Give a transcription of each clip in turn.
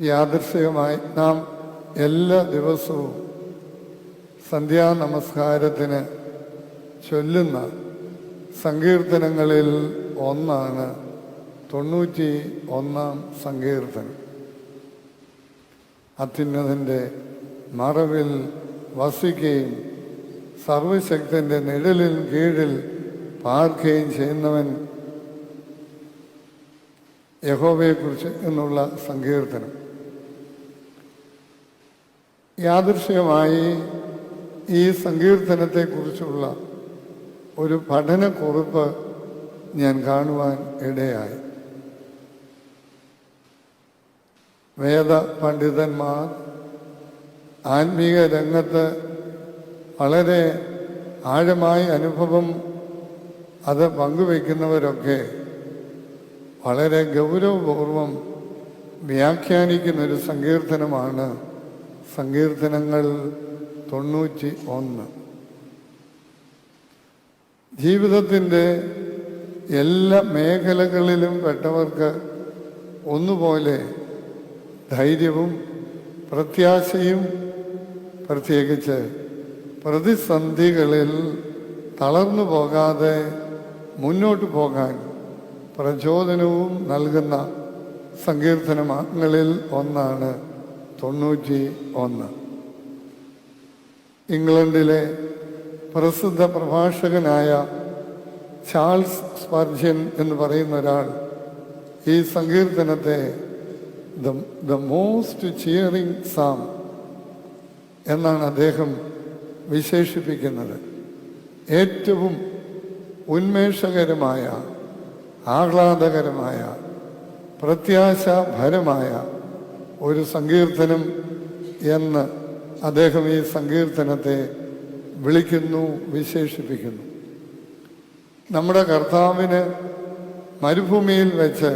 യാദൃശ്ചികമായി നാം എല്ലാ ദിവസവും സന്ധ്യാ നമസ്കാരത്തിന് ചൊല്ലുന്ന സങ്കീർത്തനങ്ങളിൽ ഒന്നാണ് തൊണ്ണൂറ്റി ഒന്നാം സങ്കീർത്തനം. അത്യുന്നതിന്റെ മറവിൽ വസിക്കുകയും സർവശക്തന്റെ നിഴലിൽ കീഴിൽ പാർക്കുകയും ചെയ്യുന്നവൻ യഹോവയെക്കുറിച്ച് എന്നുള്ള സങ്കീർത്തനം. യാദൃശ്യമായി ഈ സങ്കീർത്തനത്തെക്കുറിച്ചുള്ള ഒരു പഠനക്കുറിപ്പ് ഞാൻ കാണുവാൻ ഇടയായി. വേദ പണ്ഡിതന്മാർ ആത്മീക രംഗത്ത് വളരെ ആഴമായ അനുഭവം അത് പങ്കുവയ്ക്കുന്നവരൊക്കെ വളരെ ഗൗരവപൂർവം വ്യാഖ്യാനിക്കുന്നൊരു സങ്കീർത്തനമാണ് സങ്കീർത്തനങ്ങൾ തൊണ്ണൂറ്റി ഒന്ന്. ജീവിതത്തിന്റെ എല്ലാ മേഖലകളിലും പെട്ടവർക്ക് ഒന്നുപോലെ ധൈര്യവും പ്രത്യാശയും പ്രത്യേകിച്ച് പ്രതിസന്ധികളിൽ തളർന്നു പോകാതെ മുന്നോട്ട് പോകാൻ പ്രചോദനവും നൽകുന്ന സങ്കീർത്തനങ്ങളിൽ ഒന്നാണ്. തൊണ്ണൂറ്റി ഒന്ന് ഇംഗ്ലണ്ടിലെ പ്രസിദ്ധ പ്രഭാഷകനായ ചാൾസ് സ്പർജൻ എന്ന് പറയുന്ന ഒരാൾ ഈ സങ്കീർത്തനത്തെ the the most cheering psalm എന്നാണ് അദ്ദേഹം വിശേഷിപ്പിക്കുന്നത്. ഏറ്റവും ഉന്മേഷകരമായ ആഹ്ലാദകരമായ പ്രത്യാശാഭരമായ ഒരു സങ്കീർത്തനം എന്ന് അദ്ദേഹം ഈ സങ്കീർത്തനത്തെ വിളിക്കുന്നു വിശേഷിപ്പിക്കുന്നു. നമ്മുടെ കർത്താവിന് മരുഭൂമിയിൽ വെച്ച്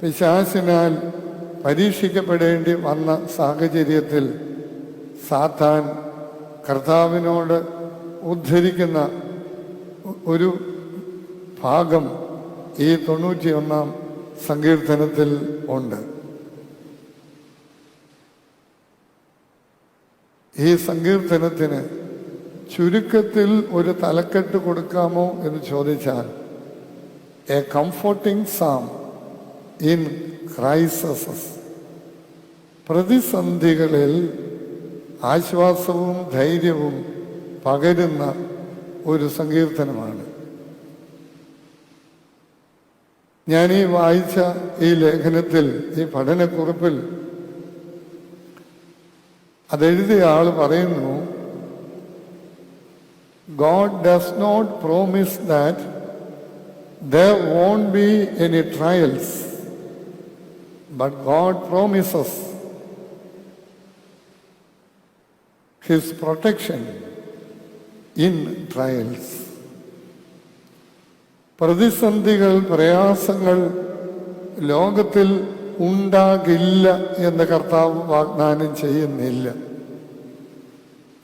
പിശാസിനാൽ പരീക്ഷിക്കപ്പെടേണ്ടി വന്ന സാഹചര്യത്തിൽ സാത്താൻ കർത്താവിനോട് ഉദ്ധരിക്കുന്ന ഒരു ഭാഗം ഈ തൊണ്ണൂറ്റിയൊന്നാം സങ്കീർത്തനത്തിൽ ഉണ്ട്. ഈ സങ്കീർത്തനത്തിന് ചുരുക്കത്തിൽ ഒരു തലക്കെട്ട് കൊടുക്കാമോ എന്ന് ചോദിച്ചാൽ a comforting psalm in crises പ്രതിസന്ധികളിൽ ആശ്വാസവും ധൈര്യവും പകരുന്ന ഒരു സങ്കീർത്തനമാണ്. ഞാൻ ഈ വായിച്ച ഈ ലേഖനത്തിൽ ഈ പഠനക്കുറിപ്പിൽ അതെഴുതിയ ആൾ പറയുന്നു God does not promise that there won't be any trials, but God promises His protection in trials. പ്രതിസന്ധികൾ പ്രയാസങ്ങൾ ലോകത്തിൽ ഉണ്ടാകില്ല എന്ന് കർത്താവ് വാഗ്ദാനം ചെയ്യുന്നില്ല.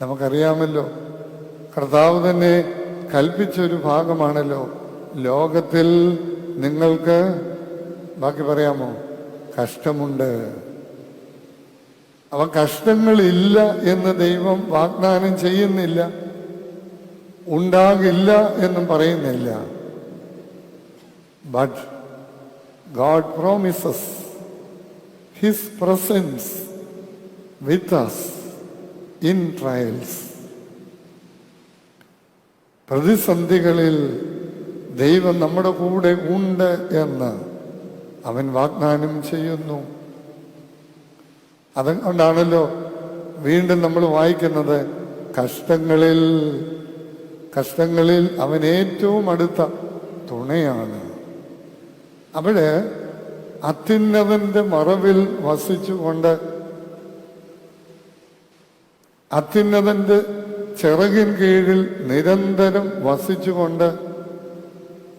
നമുക്കറിയാമല്ലോ കർത്താവ് തന്നെ കൽപ്പിച്ചൊരു ഭാഗമാണല്ലോ. ലോകത്തിൽ നിങ്ങൾക്ക് ബാക്കി പറയാമോ കഷ്ടമുണ്ട്. അവ കഷ്ടങ്ങളില്ല എന്ന് ദൈവം വാഗ്ദാനം ചെയ്യുന്നില്ല. ഉണ്ടാകില്ല എന്നും പറയുന്നില്ല. But God promises his presence with us in trials പ്രതിസന്ധികളിൽ ദൈവം നമ്മുടെ കൂടെ ഉണ്ട് എന്ന് അവൻ വാഗ്ദാനം ചെയ്യുന്നു. അതുകൊണ്ടാണല്ലോ വീണ്ടും നമ്മൾ വായിക്കുന്നത് കഷ്ടങ്ങളിൽ കഷ്ടങ്ങളിൽ അവൻ ഏറ്റവും അടുത്ത തുണയാണ്. അവിടെ അത്യുന്നതന്റെ മറവിൽ വസിച്ചുകൊണ്ട് അത്യുന്നതന്റെ ചിറകിൻ കീഴിൽ നിരന്തരം വസിച്ചുകൊണ്ട്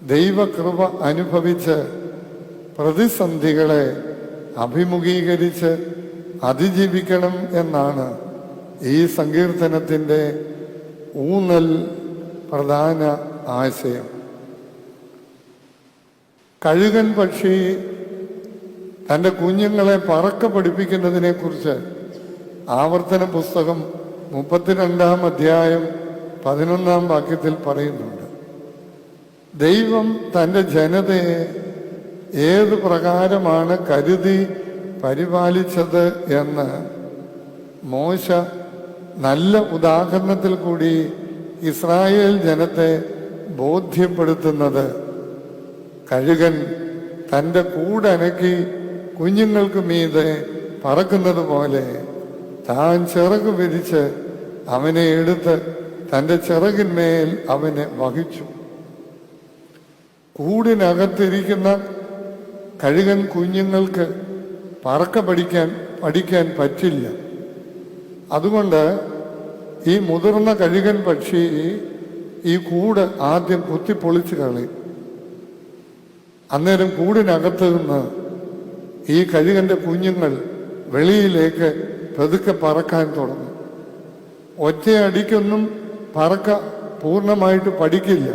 ദൈവകൃപ അനുഭവിച്ച് പ്രതിസന്ധികളെ അഭിമുഖീകരിച്ച് അതിജീവിക്കണം എന്നാണ് ഈ സങ്കീർത്തനത്തിന്റെ ഊന്നൽ പ്രധാന ആശയം. കഴുകൻ പക്ഷി തന്റെ കുഞ്ഞുങ്ങളെ പറക്ക പഠിപ്പിക്കുന്നതിനെ കുറിച്ച് ആവർത്തന പുസ്തകം മുപ്പത്തിരണ്ടാം അധ്യായം പതിനൊന്നാം വാക്യത്തിൽ പറയുന്നുണ്ട്. ദൈവം തന്റെ ജനതയെ ഏത് പ്രകാരമാണ് കരുതി പരിപാലിച്ചത് എന്ന് മോശ നല്ല ഉദാഹരണത്തിൽ കൂടി ഇസ്രായേൽ ജനത്തെ ബോധ്യപ്പെടുത്തുന്നത്. കഴുകൻ തന്റെ കൂടനക്കി കുഞ്ഞുങ്ങൾക്ക് മീതെ പറക്കുന്നത് പോലെ താൻ ചിറക് വിരിച്ച് അവനെ എടുത്ത് തന്റെ ചിറകിന്മേൽ അവനെ വഹിച്ചു. കൂടിനകത്തിരിക്കുന്ന കഴുകൻ കുഞ്ഞുങ്ങൾക്ക് പറക്ക പഠിക്കാൻ പഠിക്കാൻ പറ്റില്ല. അതുകൊണ്ട് ഈ മുതിർന്ന കഴുകൻ പക്ഷി ഈ കൂട് ആദ്യം കുത്തിപ്പൊളിച്ച് കളയും. അന്നേരം കൂടിനകത്ത് നിന്ന് ഈ കഴുകന്റെ കുഞ്ഞുങ്ങൾ വെളിയിലേക്ക് പതുക്കെ പറക്കാൻ തുടങ്ങും. ഒറ്റയടിക്കൊന്നും പറക്ക പൂർണമായിട്ട് പഠിക്കില്ല.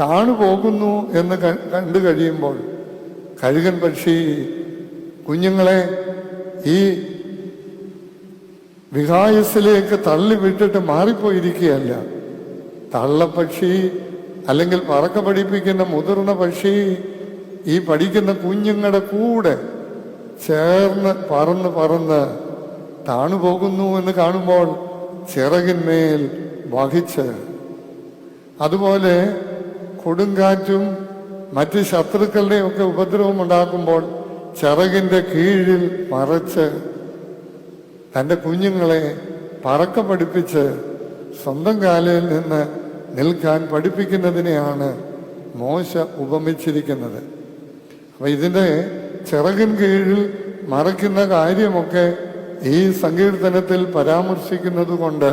താണു പോകുന്നു എന്ന് കണ്ടു കഴിയുമ്പോൾ കഴുകൻ പക്ഷി കുഞ്ഞുങ്ങളെ ഈ വികായസിലേക്ക് തള്ളി വിട്ടിട്ട് മാറിപ്പോയിരിക്കുകയല്ല. തള്ളപ്പക്ഷി അല്ലെങ്കിൽ പറക്ക പഠിപ്പിക്കുന്ന മുതിർന്ന പക്ഷി ഈ പഠിക്കുന്ന കുഞ്ഞുങ്ങളുടെ കൂടെ ചേർന്ന് പറന്ന് പറന്ന് താണു പോകുന്നു എന്ന് കാണുമ്പോൾ ചിറകിന്മേൽ വഹിച്ച് അതുപോലെ കൊടുങ്കാറ്റും മറ്റ് ശത്രുക്കളുടെയും ഒക്കെ ഉപദ്രവം ഉണ്ടാക്കുമ്പോൾ ചിറകിന്റെ കീഴിൽ മറച്ച് തന്റെ കുഞ്ഞുങ്ങളെ പറക്ക പഠിപ്പിച്ച് സ്വന്തം കാലയിൽ നിന്ന് നിൽക്കാൻ പഠിപ്പിക്കുന്നതിനെയാണ് മോശ ഉപമിച്ചിരിക്കുന്നത്. അപ്പൊ ഇതിന്റെ ചിറകിൻ കീഴിൽ മറയ്ക്കുന്ന കാര്യമൊക്കെ ഈ സങ്കീർത്തനത്തിൽ പരാമർശിക്കുന്നത് കൊണ്ട്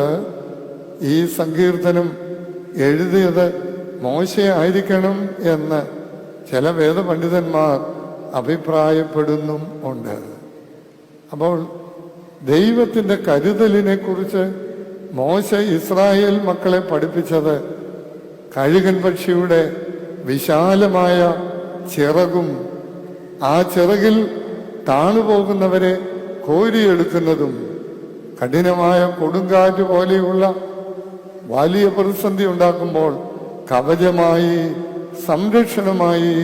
ഈ സങ്കീർത്തനം എഴുതിയത് മോശയായിരിക്കണം എന്ന് ചില വേദപണ്ഡിതന്മാർ അഭിപ്രായപ്പെടുന്നും ഉണ്ട്. അപ്പോൾ ദൈവത്തിന്റെ കരുതലിനെ കുറിച്ച് മോശ ഇസ്രായേൽ മക്കളെ പഠിപ്പിച്ചത് കഴുകൻ പക്ഷിയുടെ വിശാലമായ ചിറകും ആ ചിറകിൽ താണുപോകുന്നവരെ കോരിയെടുക്കുന്നതും കഠിനമായ കൊടുങ്കാറ്റ് പോലെയുള്ള വലിയ പ്രതിസന്ധി ഉണ്ടാക്കുമ്പോൾ കവചമായി സംരക്ഷണമായി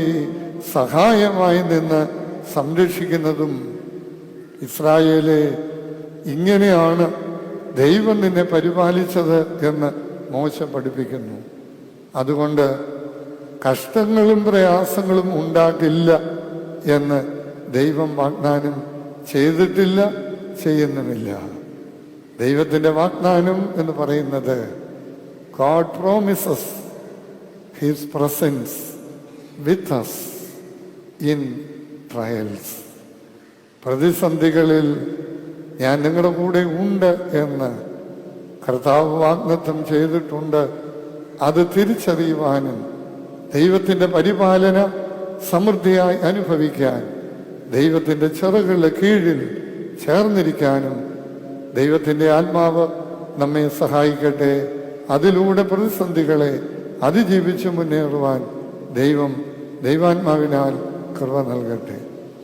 സഹായമായി നിന്ന് സംരക്ഷിക്കുന്നതും ഇസ്രായേലെ ഇങ്ങനെയാണ് ദൈവം നിന്നെ പരിപാലിച്ചത് എന്ന് മോശ പഠിപ്പിക്കുന്നു. അതുകൊണ്ട് കഷ്ടങ്ങളും പ്രയാസങ്ങളും ഉണ്ടാകില്ല. എന്ന് ദൈവം വാഗ്ദാനം ചെയ്തിട്ടില്ല ചെയ്യുന്നുമില്ല. ദൈവത്തിന്റെ വാഗ്ദാനം എന്ന് പറയുന്നത് God promises his presence with us in trials പ്രതിസന്ധികളിൽ ഞാൻ നിങ്ങളുടെ കൂടെ ഉണ്ട് എന്ന് കർത്താവ് വാഗ്ദത്തം ചെയ്തിട്ടുണ്ട്. അത് തിരിച്ചറിയുവാനും ദൈവത്തിന്റെ പരിപാലന സമൃദ്ധിയായി അനുഭവിക്കാൻ ദൈവത്തിന്റെ ചിറകളുടെ കീഴിൽ ചേർന്നിരിക്കാനും ദൈവത്തിന്റെ ആത്മാവ് നമ്മെ സഹായിക്കട്ടെ. അതിലൂടെ പ്രതിസന്ധികളെ അതിജീവിച്ച് മുന്നേറുവാൻ ദൈവം ദൈവാത്മാവിനാൽ കൃപ നൽകട്ടെ.